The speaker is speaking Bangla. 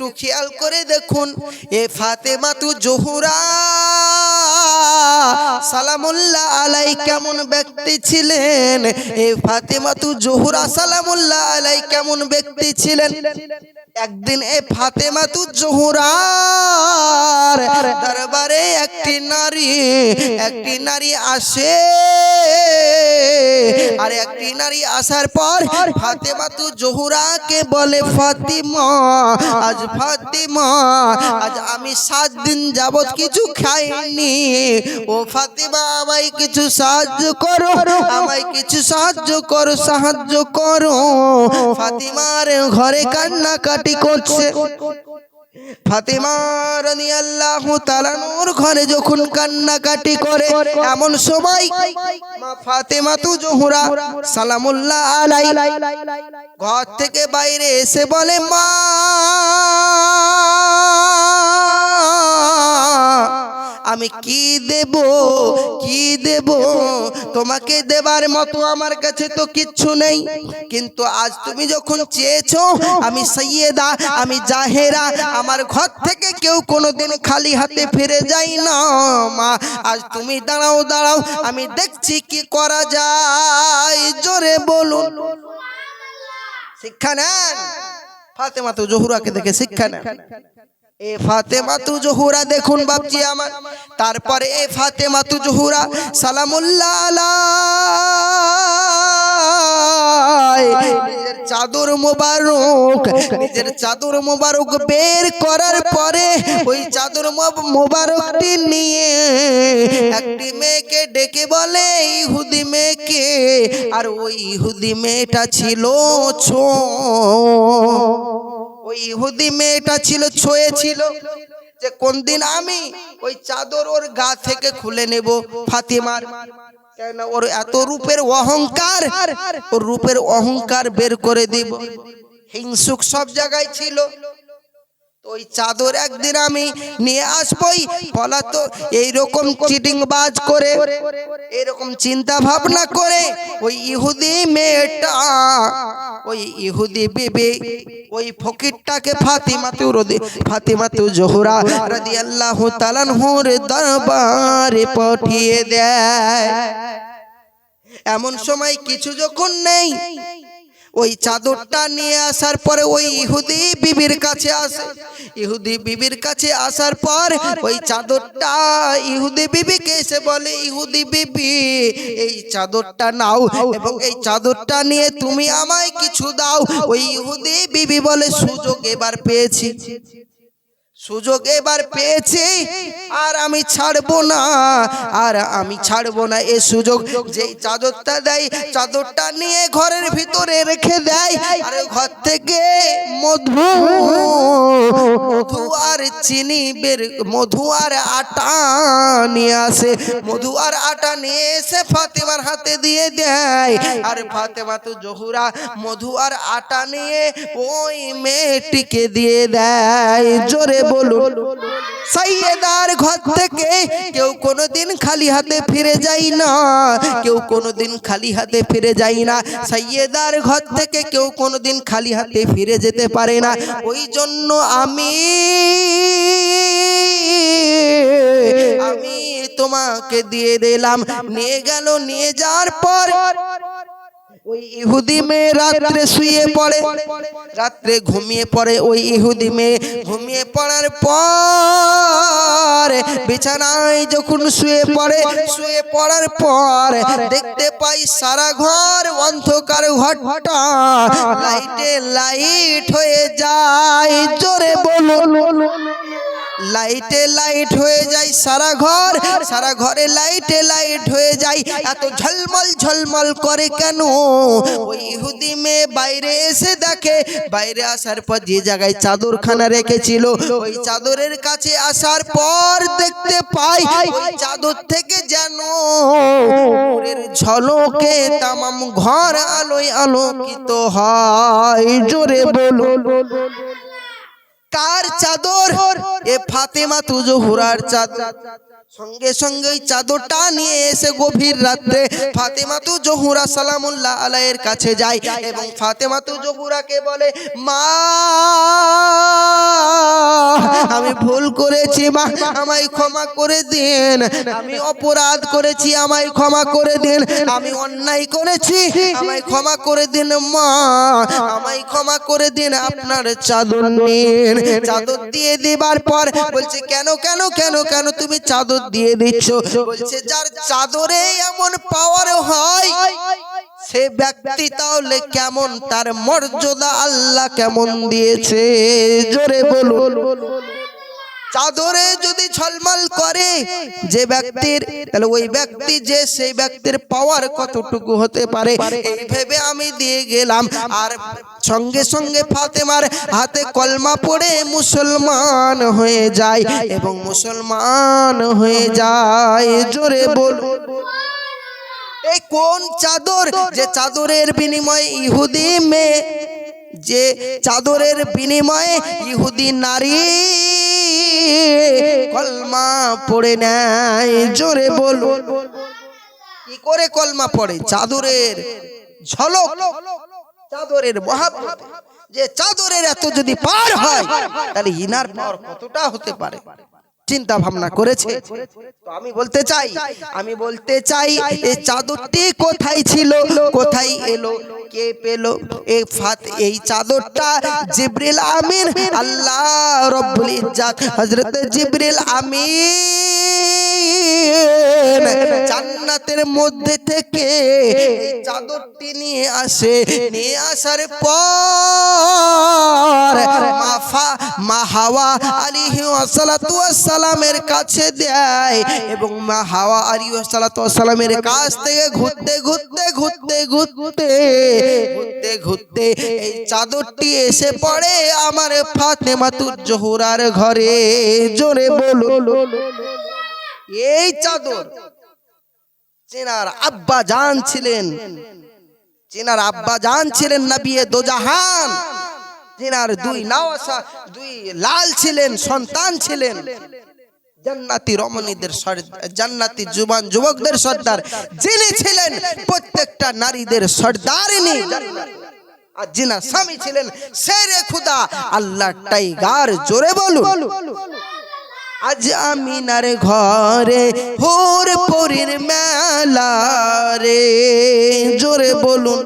একটু খেয়াল করে দেখুন। এ ফাতেমা তু জহুরা। সালামুল্লাহ আলাই, কেমন ব্যক্তি ছিলেন? এ ফাতেমা তু জহুরা, সালামুল্লাহ আলাই, কেমন ব্যক্তি ছিলেন? একদিন এ ফাতেমা তু জহুরার দরবারে একটি নারী একটি নারী আসে। আর একটি নারী আসার পর ফাতেমা তু জহুরাকে বলে, ফাতিমা, আজ ফাতিমা, আজ আমি সাত দিন যাবৎ কিছু খাইনি। ও ফাতিমা, আমায় কিছু সাহায্য করো, আমায় কিছু সাহায্য করো সাহায্য করো। ফাতিমার ঘরে কান্না কান্নাকাটি করছে। রাদিয়াল্লাহু তাআলার ঘরে যখন কান্নাকাটি করে, এমন সময় ফাতেমা তু জোহরা সালামুল্লাহ আলাই ঘর থেকে বাইরে এসে বলে, মা আমি কি দেব? কি দেব? তোমাকে দেবার মতো আমার কাছে তো কিচ্ছু নেই। কিন্তু আজ তুমি যখন চেয়েছো আমি সৈয়দা আমি জাহেরা আমার ঘর থেকে কেউ কোনো দিন খালি হাতে ফিরে যাই না মা। আজ তুমি দাঁড়াও দাঁড়াও আমি দেখছি কি করা যায়। জোরে বলুন। শিক্ষা নেন। ফাতেমা তো জহুরাকে দেখে শিক্ষা নেন। এ ফাতেমা জহুরা দেখুন বাপজি আমার। তারপরে এ ফাতেমা তু জহুরা, সালামুল্লাহ চাদর মোবারক, নিজের চাদর মোবারক বের করার পরে ওই চাদর মোব- মোবারকটি নিয়ে একটি মেয়েকে ডেকে বলে, ইহুদি মেয়েকে। আর ওই ইহুদি মেয়েটা ছিল ছো ওই ইহুদি মেয়েটা ছিল ছয়েছিল যে কোন দিন আমি ওই চাদর ওর গা থেকে খুলে নেব, ফাতিমার। কেন? ওর এত রূপের অহংকার, ওর রূপের অহংকার বের করে দিব। হিংসুক সব জায়গায় ছিল। ওই চাদর একদিন আমি নিয়ে আসবই। বলা তো এইরকম চিটিং বাজ করে এরকম চিন্তা ভাবনা করে ওই ইহুদি মেয়েটা, ওই ইহুদি বিবি, ওই ফকিরটাকে ফাতিমাতু রদি ফাতিমাতু জোহরা রাদিয়াল্লাহু তাআলার দরবারে পাঠিয়ে দেয়। এমন সময় কিছু যখন নেই ওই চাদরটা নিয়ে আসার পরে ওই ইহুদি বিবির কাছে আসে। ইহুদি বিবির কাছে আসার পর ওই চাদরটা ইহুদি বিবিকে এসে বলে, ইহুদি বিবি, এই চাদরটা নাও এবং এই চাদরটা নিয়ে তুমি আমায় কিছু দাও। ওই ইহুদি বিবি বলে, সুযোগ এবার পেয়েছি। সুযোগ এবার পেয়েছি, আর আমি ছাড়বো না। আর আমি ছাড়বো না এ সুযোগ যে চাদরটা দেয়, চাদরটা নিয়ে ঘরের ভিতরে রেখে দেয়। আর ঘর থেকে মধু মধু আর চিনি বের, মধু আর আটা নিয়ে আসে। মধু আর আটা নিয়ে এসে ফাতেমার হাতে দিয়ে দেয়। আর ফাতেমা তো জহুরা, মধু আর আটা নিয়ে ওই মেয়েটিকে দিয়ে দেয়। জোরে বলুন, সাইয়েদার ঘর থেকে কেউ কোনোদিন খালি হাতে ফিরে যাই না, কেউ কোনোদিন খালি হাতে ফিরে যাই না। সাইয়েদার ঘর থেকে কেউ কোনোদিন খালি হাতে ফিরে যেতে পারে না। ওই জন্য আমি আমি তোমাকে দিয়ে দিলাম। নিয়ে গেল, নিয়ে যাওয়ার পর ওই ইহুদি মেয়ে রাত্রে শুয়ে পড়ে। রাত্রে ঘুমিয়ে পড়ে ওই ইহুদি মেয়ে। ঘুমিয়ে পড়ার পর বিছানায় যখন শুয়ে পড়ে, শুয়ে পড়ার পর দেখতে পাই সারা ঘর অন্ধকার ঘরটা। লাইটে লাইট হয়ে যায়। জোরে বলুন। লাইটে লাইট হয়ে যায় সারা ঘর, সারা ঘরে লাইটে লাইট হয়ে যায়। এত ঝলমল ঝলমল করে কেন? ওই ইহুদি মেয়ে বাইরে এসে দেখে, বাইরে আসার পর যে জায়গায় চাদরখানা রেখেছিল, ওই চাদরের কাছে আসার পর দেখতে পাই চাদর থেকে যেন ঝলকে তামাম ঘর আলোয় আলোকিত হয়। জোরে বলুন। কার চাদর? এ ফাতেমা তুজো হুরার চাদর। সঙ্গে সঙ্গে চাদরটা নিয়ে এসে গভীর রাত্রে ফাতেমা তু জহুরা সালামুল্লাহ আলাইয়ের কাছে যায় এবং ফাতেমা তু জহুরাকে বলে, মা, আমি ভুল করেছি, মা, আমায় ক্ষমা করে দিন। আমি অপরাধ করেছি, আমায় ক্ষমা করে দিন। আমি অন্যায় করেছি, আমায় ক্ষমা করে দিন, মা, আমায় ক্ষমা করে দিন। আপনার চাদর নিন। চাদর দিয়ে দেবার পর বলছে কেন কেন কেন কেন তুমি চাদর দিয়ে দিচ্ছ? বলছে যার চাদরে এমন পাওয়ার হয় সে ব্যক্তি তাহলে কেমন? তার মর্যাদা আল্লাহ কেমন দিয়েছে? জোরে বলুন। চাদরে যদি ঝলমল করে যে ব্যক্তির, তাহলে ওই ব্যক্তি যে সেই ব্যক্তির পাওয়ার কতটুকু হতে পারে, এই ভেবে আমি দিয়ে গেলাম। আর সঙ্গে সঙ্গে ফাতেমার হাতে কলমা পড়ে মুসলমান হয়ে যায় এবং মুসলমান হয়ে যায়। জোরে বলুন। এই কোন চাদর? যে চাদরের বিনিময়ে ইহুদি মেয়ে, যে চাদরের বিনিময়ে ইহুদি নারী কলমা পড়ে নেয়, জোরে বলো কি করে কলমা পড়ে? চাদরের ঝলক। চাদরের মহাব্বত যে চাদরের এত যদি পার হয়, তাহলে ইনার পাওয়ার কতটা হতে পারে? চিন্তা ভাবনা করেছে। তো আমি বলতে চাই আমি বলতে চাই এই চাদরটি কোথায় ছিল? কোথায় এলো? কে পেল? এই ফাত এই চাদরটা জিব্রিল আমিন আল্লাহ রব্বুল ইজ্জাত হযরত জিব্রিল আমিন জান্নাতের মধ্যে থেকে এই চাদরটি নিয়ে আসে। নিয়ে আসার পর মা হাওয়া ওয়াসালাতু ওয়াসালামের কাছে দেয় এবং মা হাওয়া ওয়াসালাতু ওয়াসালামের কাছ থেকে ঘুরতে ঘুরতে ঘুরতে ঘুরতে ঘুরতে ঘুরতে এই চাদরটি এসে পড়ে আমার ফাতেমাতুর জোহরার ঘরে। জোরে বলুন। এই চাদর চেনার আব্বা জান ছিলেন। চেনার আব্বা জান ছিলেন নবিয়ে দোজাহান। চেনার দুই নাওয়াসা দুই লাল ছিলেন সন্তান ছিলেন। জান্নাতি রমণীদের জান্নাতি জুবান যুবকদের সর্দার যিনি ছিলেন প্রত্যেকটা নারীদের সর্দারিনী। আর যিনা স্বামী ছিলেন সেরে খুদা আল্লাহ টাইগার জোরে বলুন। আজ আমিনার ঘরে হোর পরির মেলা রে জোরে বলুন।